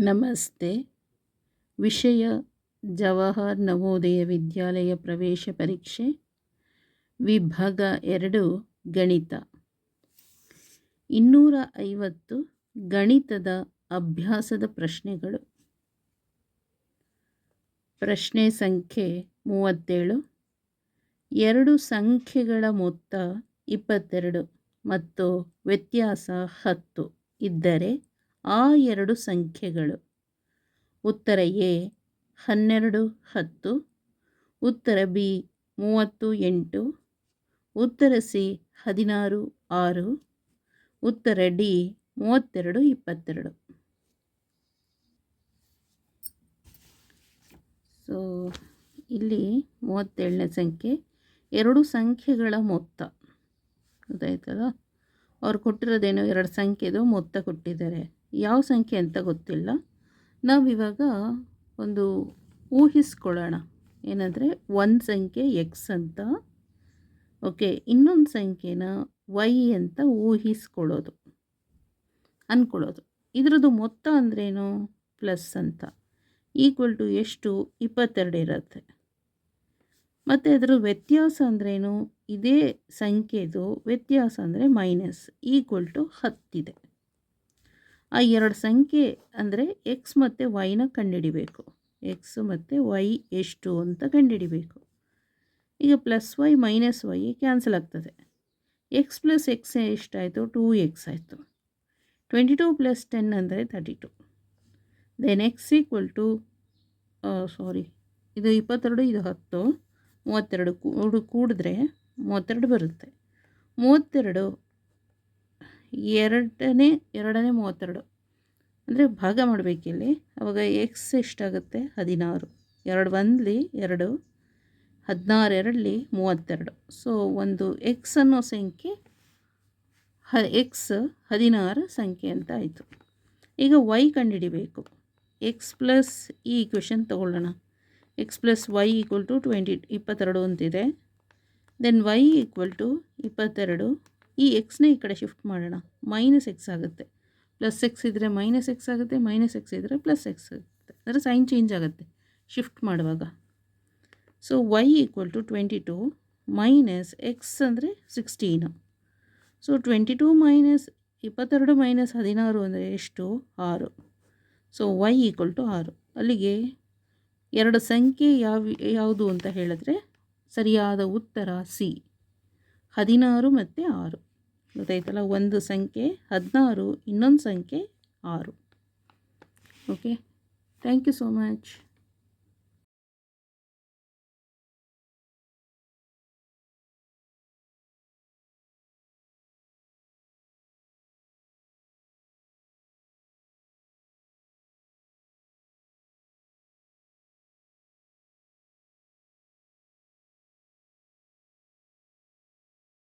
ನಮಸ್ತೆ. ವಿಷಯ ಜವಾಹರ್ ನವೋದಯ ವಿದ್ಯಾಲಯ ಪ್ರವೇಶ ಪರೀಕ್ಷೆ, ವಿಭಾಗ ಎರಡು, ಗಣಿತ. ಇನ್ನೂರ ಐವತ್ತು ಗಣಿತದ ಅಭ್ಯಾಸದ ಪ್ರಶ್ನೆಗಳು. ಪ್ರಶ್ನೆ ಸಂಖ್ಯೆ ಮೂವತ್ತೇಳು. ಎರಡು ಸಂಖ್ಯೆಗಳ ಮೊತ್ತ ಇಪ್ಪತ್ತೆರಡು ಮತ್ತು ವ್ಯತ್ಯಾಸ ಹತ್ತು ಇದ್ದರೆ ಆ ಎರಡು ಸಂಖ್ಯೆಗಳು. ಉತ್ತರ ಎ, ಹನ್ನೆರಡು, ಹತ್ತು. ಉತ್ತರ ಬಿ, ಮೂವತ್ತು, ಎಂಟು. ಉತ್ತರ ಸಿ, ಹದಿನಾರು, ಆರು. ಉತ್ತರ ಡಿ, ಮೂವತ್ತೆರಡು, ಇಪ್ಪತ್ತೆರಡು. ಸೊ ಇಲ್ಲಿ ಮೂವತ್ತೇಳನೇ ಸಂಖ್ಯೆ. ಎರಡು ಸಂಖ್ಯೆಗಳ ಮೊತ್ತ. ಗೊತ್ತಾಯ್ತಲ್ಲ ಅವ್ರು ಕೊಟ್ಟಿರೋದೇನೋ ಎರಡು ಸಂಖ್ಯೆದು ಮೊತ್ತ ಕೊಟ್ಟಿದ್ದಾರೆ. ಯಾವ ಸಂಖ್ಯೆ ಅಂತ ಗೊತ್ತಿಲ್ಲ. ನಾವಿವಾಗ ಒಂದು ಊಹಿಸ್ಕೊಳ್ಳೋಣ. ಏನಂದರೆ ಒಂದು ಸಂಖ್ಯೆ ಎಕ್ಸ್ ಅಂತ. ಓಕೆ ಇನ್ನೊಂದು ಸಂಖ್ಯೆನ ವೈ ಅಂತ ಊಹಿಸ್ಕೊಳ್ಳೋದು. ಅಂದ್ಕೊಳ್ಳೋದು ಇದರದ್ದು ಮೊತ್ತ ಅಂದ್ರೇನು? ಪ್ಲಸ್ ಅಂತ. ಈಕ್ವಲ್ ಟು ಎಷ್ಟು? ಇಪ್ಪತ್ತೆರಡು ಇರುತ್ತೆ. ಮತ್ತು ಅದರ ವ್ಯತ್ಯಾಸ ಅಂದ್ರೇನು? ಇದೇ ಸಂಖ್ಯೆದು ವ್ಯತ್ಯಾಸ ಅಂದರೆ ಮೈನಸ್ ಈಕ್ವಲ್ ಟು ಹತ್ತಿದೆ ಆ ಎರಡು ಸಂಖ್ಯೆ ಅಂದರೆ ಎಕ್ಸ್ ಮತ್ತು ವೈನ ಕಂಡುಹಿಡಿಬೇಕು. ಎಕ್ಸ್ ಮತ್ತು ವೈ ಎಷ್ಟು ಅಂತ ಕಂಡುಹಿಡಿಬೇಕು. ಈಗ plus Y minus Y cancel ಆಗ್ತದೆ. ಎಕ್ಸ್ ಪ್ಲಸ್ ಎಕ್ಸ್ ಎಷ್ಟಾಯಿತು? ಟೂ ಎಕ್ಸ್ ಆಯಿತು. ಟ್ವೆಂಟಿ ಟೂ ಪ್ಲಸ್ ಟೆನ್ ಅಂದರೆ thirty two then X equal to sorry ಇದು ಇಪ್ಪತ್ತೆರಡು, ಇದು ಹತ್ತು. ಮೂವತ್ತೆರಡು ಕೂಡು ಕೂಡಿದ್ರೆ ಮೂವತ್ತೆರಡು ಬರುತ್ತೆ. ಮೂವತ್ತೆರಡು, ಎರಡನೇ ಎರಡನೇ ಮೂವತ್ತೆರಡು. ಅಂದರೆ ಭಾಗ ಮಾಡಬೇಕಿಲ್ಲಿ ಅವಾಗ ಎಕ್ಸ್ ಎಷ್ಟಾಗುತ್ತೆ? ಹದಿನಾರು. ಎರಡು ಒಂದಲಿ ಎರಡು, ಹದಿನಾರು ಎರಡಲಿ ಮೂವತ್ತೆರಡು. ಸೊ ಒಂದು ಎಕ್ಸ್ ಅನ್ನೋ ಸಂಖ್ಯೆ, ಹ ಎಕ್ಸ್ ಹದಿನಾರು ಸಂಖ್ಯೆ ಅಂತ ಆಯಿತು. ಈಗ ವೈ ಕಂಡುಹಿಡಿಬೇಕು. ಎಕ್ಸ್ ಪ್ಲಸ್ ಈ ಇಕ್ವೇಷನ್ ತೊಗೊಳ್ಳೋಣ. X plus Y equal to twenty ಇಪ್ಪತ್ತೆರಡು ಅಂತಿದೆ. ದೆನ್ ವೈ ಈಕ್ವಲ್ ಟು ಇಪ್ಪತ್ತೆರಡು. ಈ ಎಕ್ಸ್ನ ಈ ಕಡೆ ಶಿಫ್ಟ್ ಮಾಡೋಣ. ಮೈನಸ್ ಎಕ್ಸ್ ಆಗುತ್ತೆ. ಪ್ಲಸ್ ಎಕ್ಸ್ ಇದ್ದರೆ ಮೈನಸ್ ಎಕ್ಸ್ ಆಗುತ್ತೆ ಮೈನಸ್ ಎಕ್ಸ್ ಇದ್ದರೆ ಪ್ಲಸ್ ಎಕ್ಸ್ ಆಗುತ್ತೆ. ಅಂದರೆ ಸೈನ್ ಚೇಂಜ್ ಆಗುತ್ತೆ ಶಿಫ್ಟ್ ಮಾಡುವಾಗ. So Y equal to twenty two minus X ಅಂದರೆ sixteen so twenty two minus ಇಪ್ಪತ್ತೆರಡು ಮೈನಸ್ ಹದಿನಾರು ಅಂದರೆ ಎಷ್ಟು? ಆರು. ಸೊ ವೈ ಈಕ್ವಲ್ ಟು ಆರು. ಅಲ್ಲಿಗೆ ಎರಡು ಸಂಖ್ಯೆ ಯಾವ, ಯಾವುದು ಅಂತ ಹೇಳಿದ್ರೆ ಸರಿಯಾದ ಉತ್ತರ ಸಿ. ಹದಿನಾರು ಮತ್ತು ಆರು. ಗೊತ್ತಾಯ್ತಲ್ಲ? ಒಂದು ಸಂಖ್ಯೆ ಹದಿನಾರು, ಇನ್ನೊಂದು ಸಂಖ್ಯೆ ಆರು. Okay thank you so much